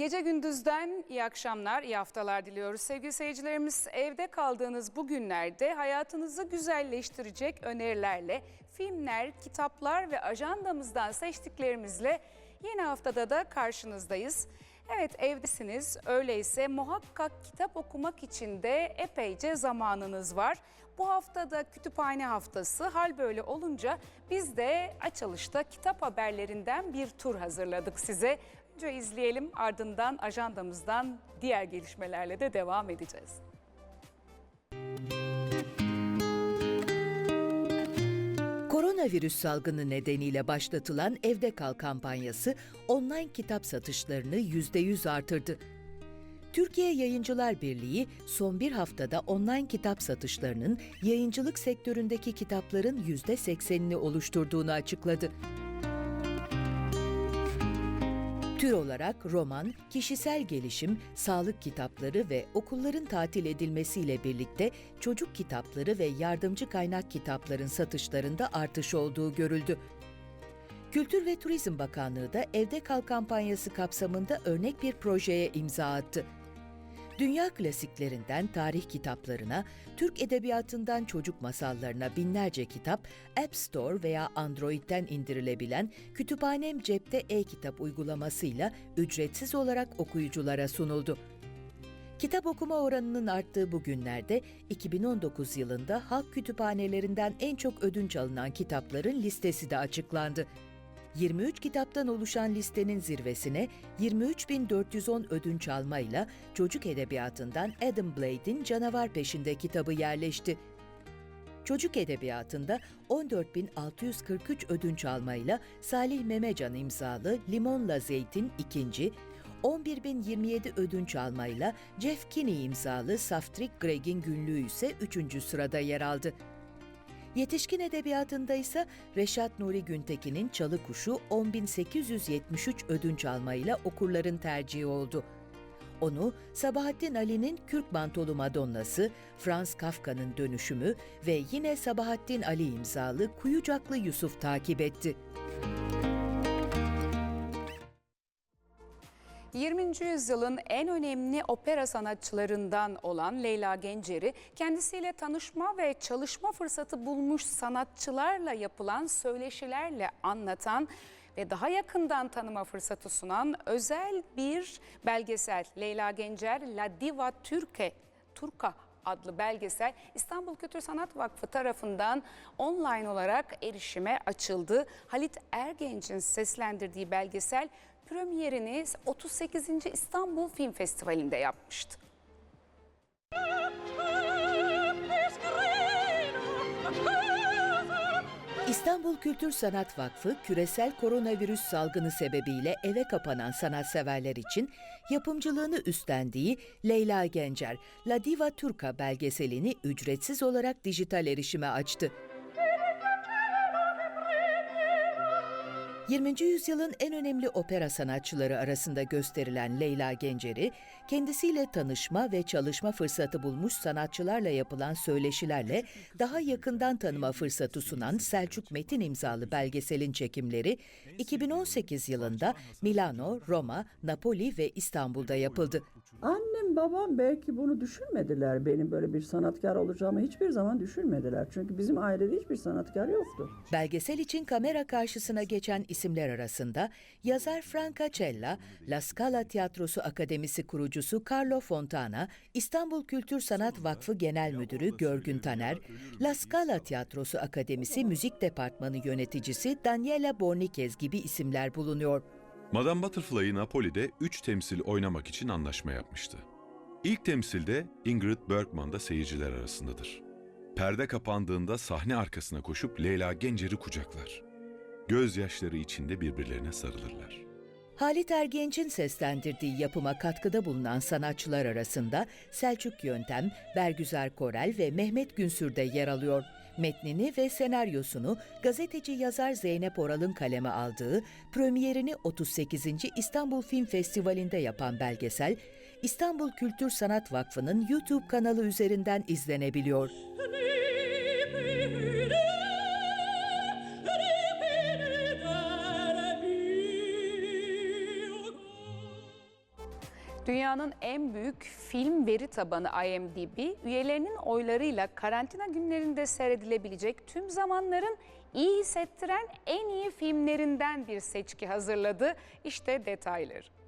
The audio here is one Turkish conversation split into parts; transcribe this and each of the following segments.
Gece gündüzden iyi akşamlar, iyi haftalar diliyoruz. Sevgili seyircilerimiz evde kaldığınız bu günlerde hayatınızı güzelleştirecek önerilerle filmler, kitaplar ve ajandamızdan seçtiklerimizle yeni haftada da karşınızdayız. Evet evdesiniz öyleyse muhakkak kitap okumak için de epeyce zamanınız var. Bu haftada kütüphane haftası hal böyle olunca biz de açılışta kitap haberlerinden bir tur hazırladık size. Önce izleyelim ardından ajandamızdan diğer gelişmelerle de devam edeceğiz. Koronavirüs salgını nedeniyle başlatılan Evde Kal kampanyası online kitap satışlarını %100 artırdı. Türkiye Yayıncılar Birliği son bir haftada online kitap satışlarının yayıncılık sektöründeki kitapların %80'ini oluşturduğunu açıkladı. Tür olarak roman, kişisel gelişim, sağlık kitapları ve okulların tatil edilmesiyle birlikte çocuk kitapları ve yardımcı kaynak kitapların satışlarında artış olduğu görüldü. Kültür ve Turizm Bakanlığı da Evde Kal kampanyası kapsamında örnek bir projeye imza attı. Dünya klasiklerinden tarih kitaplarına, Türk edebiyatından çocuk masallarına binlerce kitap App Store veya Android'den indirilebilen Kütüphanem Cepte e-kitap uygulamasıyla ücretsiz olarak okuyuculara sunuldu. Kitap okuma oranının arttığı bu günlerde 2019 yılında halk kütüphanelerinden en çok ödünç alınan kitapların listesi de açıklandı. 23 kitaptan oluşan listenin zirvesine 23.410 ödünç almayla çocuk edebiyatından Adam Blade'in Canavar Peşinde kitabı yerleşti. Çocuk edebiyatında 14.643 ödünç almayla Salih Memecan imzalı Limonla Zeytin ikinci, 11.027 ödünç almayla Jeff Kinney imzalı Saftrick Greg'in günlüğü ise 3. sırada yer aldı. Yetişkin edebiyatında ise Reşat Nuri Güntekin'in Çalı Kuşu 10.873 ödünç almayla okurların tercihi oldu. Onu Sabahattin Ali'nin Kürk Mantolu Madonnası, Franz Kafka'nın Dönüşümü ve yine Sabahattin Ali imzalı Kuyucaklı Yusuf takip etti. 20. yüzyılın en önemli opera sanatçılarından olan Leyla Gencer'i kendisiyle tanışma ve çalışma fırsatı bulmuş sanatçılarla yapılan söyleşilerle anlatan ve daha yakından tanıma fırsatı sunan özel bir belgesel Leyla Gencer La Diva Türke Turka adlı belgesel İstanbul Kültür Sanat Vakfı tarafından online olarak erişime açıldı. Halit Ergenç'in seslendirdiği belgesel premierini 38. İstanbul Film Festivali'nde yapmıştı. İstanbul Kültür Sanat Vakfı, küresel koronavirüs salgını sebebiyle eve kapanan sanatseverler için yapımcılığını üstlendiği Leyla Gencer, La Diva Turca belgeselini ücretsiz olarak dijital erişime açtı. 20. yüzyılın en önemli opera sanatçıları arasında gösterilen Leyla Gencer'i, kendisiyle tanışma ve çalışma fırsatı bulmuş sanatçılarla yapılan söyleşilerle daha yakından tanıma fırsatı sunan Selçuk Metin imzalı belgeselin çekimleri 2018 yılında Milano, Roma, Napoli ve İstanbul'da yapıldı. Annem babam belki bunu düşünmediler. Benim böyle bir sanatkar olacağımı hiçbir zaman düşünmediler. Çünkü bizim ailede hiçbir sanatkar yoktu. Belgesel için kamera karşısına geçen isimler arasında yazar Franca Cella, La Scala Tiyatrosu Akademisi kurucusu Carlo Fontana, İstanbul Kültür Sanat Vakfı Genel Müdürü Görgün Taner, La Scala Tiyatrosu Akademisi Müzik Departmanı yöneticisi Daniela Bornikez gibi isimler bulunuyor. Madame Butterfly Napoli'de 3 temsil oynamak için anlaşma yapmıştı. İlk temsilde Ingrid Bergman da seyirciler arasındadır. Perde kapandığında sahne arkasına koşup Leyla Gencer'i kucaklar. Gözyaşları içinde birbirlerine sarılırlar. Halit Ergenç'in seslendirdiği yapıma katkıda bulunan sanatçılar arasında Selçuk Yöntem, Bergüzar Korel ve Mehmet Günsür de yer alıyor. Metnini ve senaryosunu gazeteci yazar Zeynep Oral'ın kaleme aldığı, premierini 38. İstanbul Film Festivali'nde yapan belgesel, İstanbul Kültür Sanat Vakfı'nın YouTube kanalı üzerinden izlenebiliyor. Dünyanın en büyük film veri tabanı IMDb, üyelerinin oylarıyla karantina günlerinde seyredilebilecek tüm zamanların iyi hissettiren en iyi filmlerinden bir seçki hazırladı. İşte detayları.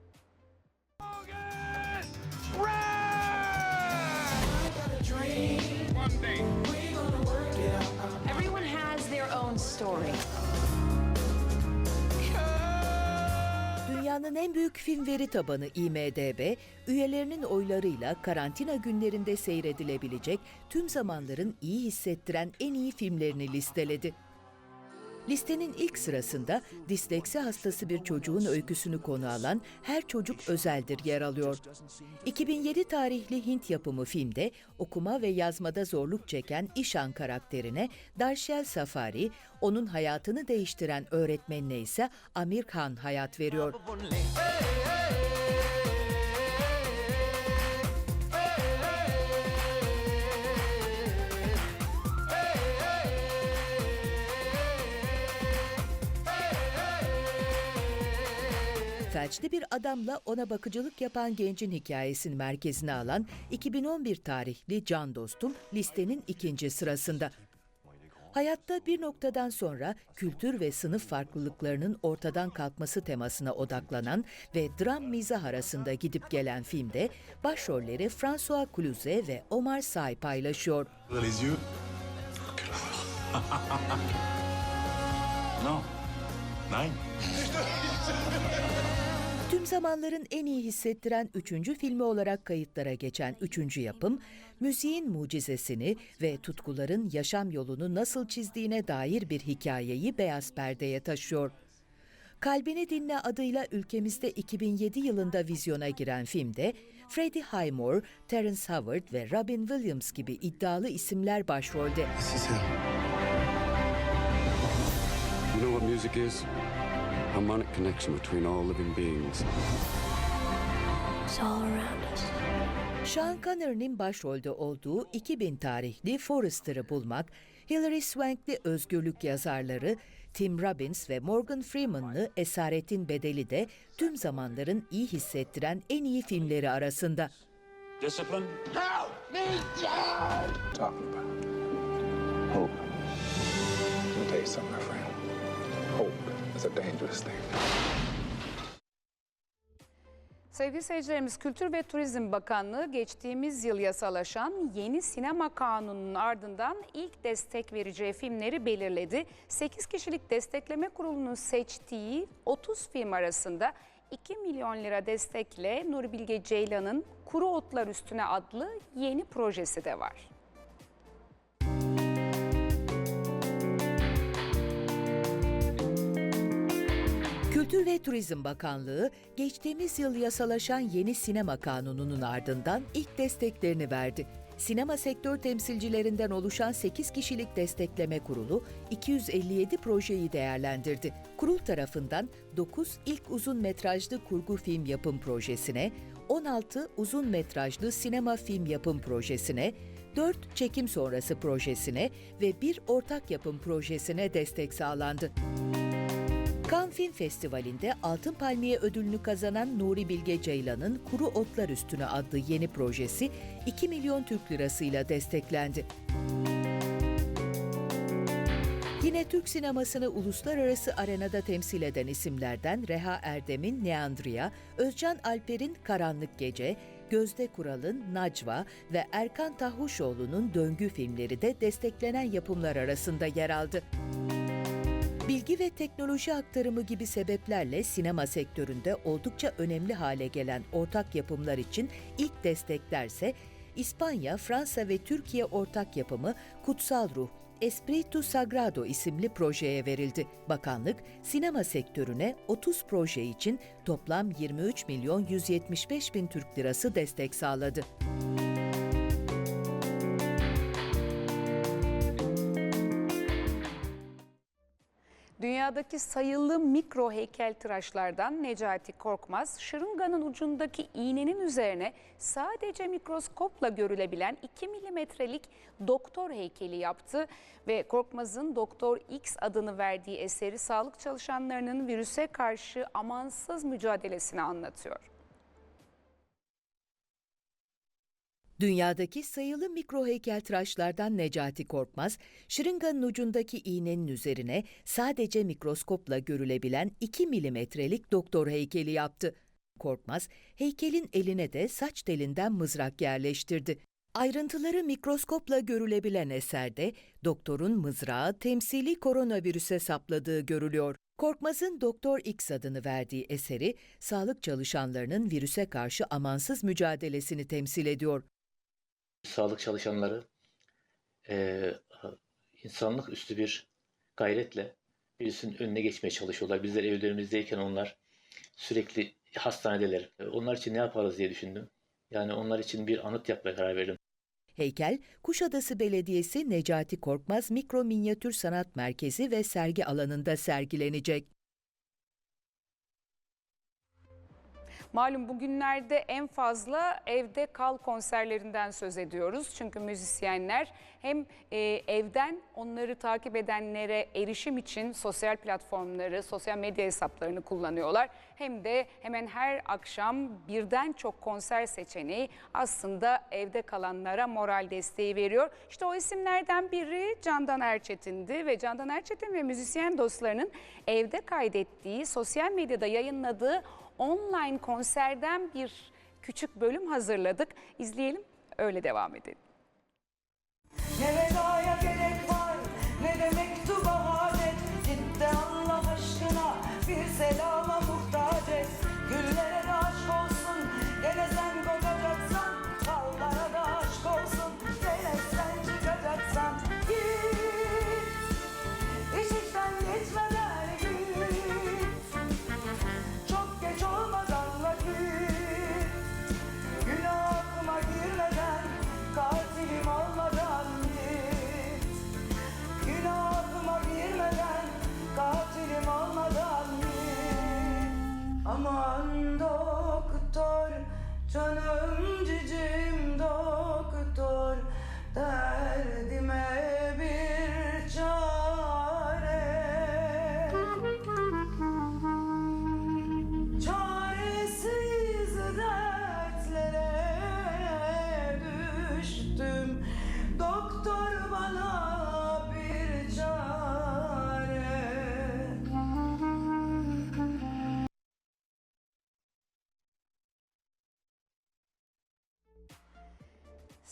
Dünyanın en büyük film veri tabanı IMDb, üyelerinin oylarıyla karantina günlerinde seyredilebilecek tüm zamanların iyi hissettiren en iyi filmlerini listeledi. Listenin ilk sırasında disleksi hastası bir çocuğun öyküsünü konu alan Her Çocuk Özeldir yer alıyor. 2007 tarihli Hint yapımı filmde okuma ve yazmada zorluk çeken İşan karakterine Darshel Safari, onun hayatını değiştiren öğretmenine ise Amir Khan hayat veriyor. Felçli bir adamla ona bakıcılık yapan gencin hikayesini merkezine alan 2011 tarihli Can Dostum listenin ikinci sırasında. Hayatta bir noktadan sonra kültür ve sınıf farklılıklarının ortadan kalkması temasına odaklanan ve dram mizah arasında gidip gelen filmde başrolleri François Cluzet ve Omar Sy paylaşıyor. Non. Nein. Tüm zamanların en iyi hissettiren üçüncü filmi olarak kayıtlara geçen üçüncü yapım, müziğin mucizesini ve tutkuların yaşam yolunu nasıl çizdiğine dair bir hikayeyi beyaz perdeye taşıyor. Kalbini Dinle adıyla ülkemizde 2007 yılında vizyona giren filmde, Freddie Highmore, Terence Howard ve Robin Williams gibi iddialı isimler başrolde. Hell. You know what music is? Harmonic connection between all living beings. It's all around us. Sean Connery'nin başrolde olduğu 2000 tarihli Forrester'ı bulmak, Hilary Swank'li özgürlük yazarları Tim Robbins ve Morgan Freeman'lı Esaretin Bedeli de tüm zamanların iyi hissettiren en iyi filmleri arasında. Discipline. talking about? Hope. Let me tell you something, my friend. Hope is a dangerous thing. Sevgili seyircilerimiz Kültür ve Turizm Bakanlığı geçtiğimiz yıl yasalaşan yeni sinema kanununun ardından ilk destek vereceği filmleri belirledi. 8 kişilik destekleme kurulunun seçtiği 30 film arasında 2 milyon lira destekle Nuri Bilge Ceylan'ın Kuru Otlar Üstüne adlı yeni projesi de var. Kültür ve Turizm Bakanlığı geçtiğimiz yıl yasalaşan yeni sinema kanununun ardından ilk desteklerini verdi. Sinema sektör temsilcilerinden oluşan 8 kişilik destekleme kurulu 257 projeyi değerlendirdi. Kurul tarafından 9 ilk uzun metrajlı kurgu film yapım projesine, 16 uzun metrajlı sinema film yapım projesine, 4 çekim sonrası projesine ve bir ortak yapım projesine destek sağlandı. Cannes Film Festivali'nde Altın Palmiye ödülünü kazanan Nuri Bilge Ceylan'ın Kuru Otlar Üstüne adlı yeni projesi 2 milyon Türk lirasıyla desteklendi. Yine Türk sinemasını uluslararası arenada temsil eden isimlerden Reha Erdem'in Neandria, Özcan Alper'in Karanlık Gece, Gözde Kural'ın Nacva ve Erkan Tahuşoğlu'nun Döngü filmleri de desteklenen yapımlar arasında yer aldı. Bilgi ve teknoloji aktarımı gibi sebeplerle sinema sektöründe oldukça önemli hale gelen ortak yapımlar için ilk desteklerse İspanya, Fransa ve Türkiye ortak yapımı Kutsal Ruh Espiritu Sagrado isimli projeye verildi. Bakanlık, sinema sektörüne 30 proje için toplam 23 milyon 175 bin Türk lirası destek sağladı. Dünyadaki sayılı mikro heykeltıraşlardan Necati Korkmaz, şırınganın ucundaki iğnenin üzerine sadece mikroskopla görülebilen 2 milimetrelik doktor heykeli yaptı ve Korkmaz'ın Doktor X adını verdiği eseri sağlık çalışanlarının virüse karşı amansız mücadelesini anlatıyor. Dünyadaki sayılı mikro heykeltıraşlardan Necati Korkmaz, şırınganın ucundaki iğnenin üzerine sadece mikroskopla görülebilen 2 milimetrelik doktor heykeli yaptı. Korkmaz, heykelin eline de saç telinden mızrak yerleştirdi. Ayrıntıları mikroskopla görülebilen eserde doktorun mızrağı temsili koronavirüse sapladığı görülüyor. Korkmaz'ın Doktor X adını verdiği eseri, sağlık çalışanlarının virüse karşı amansız mücadelesini temsil ediyor. Sağlık çalışanları eee, insanlık üstü bir gayretle virüsün önüne geçmeye çalışıyorlar. Bizler evlerimizdeyken onlar sürekli hastanedeler. E, Onlar için ne yaparız diye düşündüm. Yani onlar için bir anıt yapmaya karar verdim. Heykel, Kuşadası Belediyesi Necati Korkmaz Mikro Minyatür Sanat Merkezi ve sergi alanında sergilenecek. Malum bugünlerde en fazla evde kal konserlerinden söz ediyoruz. Çünkü müzisyenler hem e, evden onları takip edenlere erişim için sosyal platformları, sosyal medya hesaplarını kullanıyorlar. Hem de hemen her akşam birden çok konser seçeneği aslında evde kalanlara moral desteği veriyor. İşte o isimlerden biri Candan Erçetin'di ve Candan Erçetin ve müzisyen dostlarının evde kaydettiği, sosyal medyada yayınladığı online konserden bir küçük bölüm hazırladık. İzleyelim, öyle devam edelim. Ne vedaya gerek var ne de mektuba hadet Git de Allah aşkına bir selama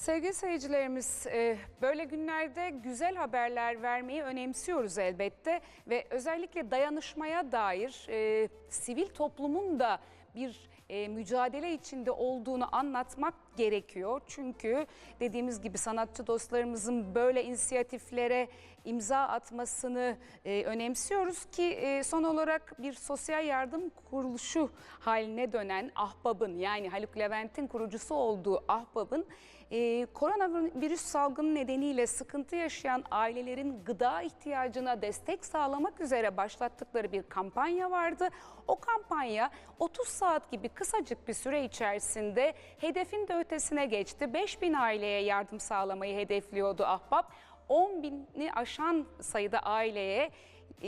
Sevgili seyircilerimiz, e, böyle günlerde güzel haberler vermeyi önemsiyoruz elbette ve özellikle dayanışmaya dair e, sivil toplumun da bir e, mücadele içinde olduğunu anlatmak gerekiyor. Çünkü dediğimiz gibi sanatçı dostlarımızın böyle inisiyatiflere imza atmasını önemsiyoruz ki son olarak bir sosyal yardım kuruluşu haline dönen Ahbab'ın yani Haluk Levent'in kurucusu olduğu Ahbab'ın e, koronavirüs salgını nedeniyle sıkıntı yaşayan ailelerin gıda ihtiyacına destek sağlamak üzere başlattıkları bir kampanya vardı. O kampanya 30 saat gibi kısacık bir süre içerisinde hedefin de ötesine geçti. 5000 aileye yardım sağlamayı hedefliyordu Ahbap. 10 bini aşan sayıda aileye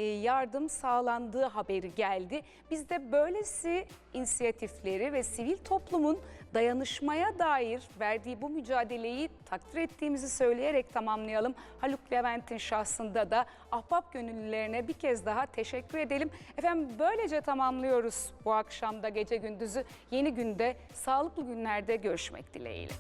yardım sağlandığı haberi geldi. Biz de böylesi inisiyatifleri ve sivil toplumun dayanışmaya dair verdiği bu mücadeleyi takdir ettiğimizi söyleyerek tamamlayalım. Haluk Levent'in şahsında da ahbap gönüllülerine bir kez daha teşekkür edelim. Efendim böylece tamamlıyoruz bu akşamda gece gündüzü. Yeni günde sağlıklı günlerde görüşmek dileğiyle.